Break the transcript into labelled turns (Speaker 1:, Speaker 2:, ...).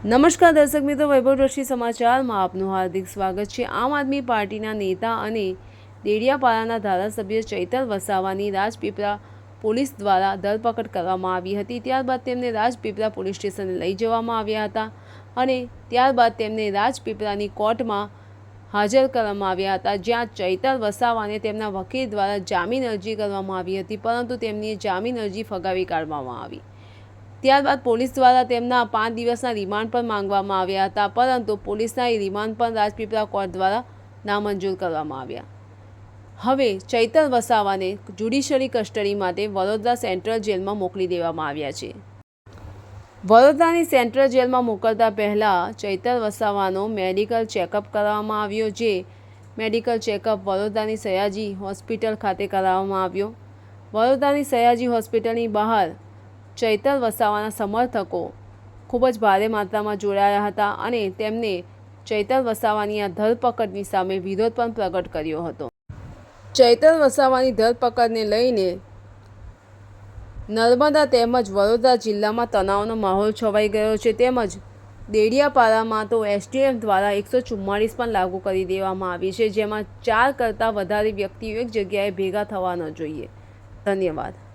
Speaker 1: નમસ્કાર દર્શક મિત્રો, વૈભવ દ્રષ્ટિ સમાચારમાં આપનું હાર્દિક સ્વાગત છે. આમ આદમી પાર્ટીના નેતા અને દેડિયાપાડાના ધારાસભ્ય ચૈતર વસાવાની રાજપીપળા પોલીસ દ્વારા ધરપકડ કરવામાં આવી હતી. ત્યારબાદ તેમને રાજપીપળા પોલીસ સ્ટેશને લઈ જવામાં આવ્યા હતા અને ત્યારબાદ તેમને રાજપીપળાની કોર્ટમાં હાજર કરવામાં આવ્યા હતા, જ્યાં ચૈતર વસાવાને તેમના વકીલ દ્વારા જામીન અરજી કરવામાં આવી હતી, પરંતુ તેમની જામીન અરજી ફગાવી કાઢવામાં આવી. ત્યારબાદ પોલીસ દ્વારા તેમના પાંચ દિવસના રિમાન્ડ પણ માંગવામાં આવ્યા હતા, પરંતુ પોલીસના એ રિમાન્ડ પણ રાજપીપળા કોર્ટ દ્વારા નામંજૂર કરવામાં આવ્યા. હવે ચૈતર વસાવાને જ્યુડિશરી કસ્ટડી માટે વડોદરા સેન્ટ્રલ જેલમાં મોકલી દેવામાં આવ્યા છે. વડોદરાની સેન્ટ્રલ જેલમાં મોકલતા પહેલાં ચૈતર વસાવાનો મેડિકલ ચેકઅપ કરવામાં આવ્યો, જે મેડિકલ ચેકઅપ વડોદરાની સયાજી હોસ્પિટલ ખાતે કરાવવામાં આવ્યો. વડોદરાની સયાજી હોસ્પિટલની બહાર ચૈતર વસાવાના સમર્થકો ખૂબ જ ભારે માત્રામાં જોડાયા હતા અને તેમને ચૈતર વસાવાની આ ધરપકડની સામે વિરોધ પણ પ્રગટ કર્યો હતો. ચૈતર વસાવાની ધરપકડને લઈને નર્મદા તેમજ વડોદરા જિલ્લામાં તણાવનો માહોલ છવાઈ ગયો છે. તેમજ દેડિયાપાડામાં તો એસટીએફ દ્વારા એકસો ચુમ્માળીસ પણ લાગુ કરી દેવામાં આવી છે, જેમાં ચાર કરતાં વધારે વ્યક્તિઓ એક જગ્યાએ ભેગા થવા ન જોઈએ. ધન્યવાદ.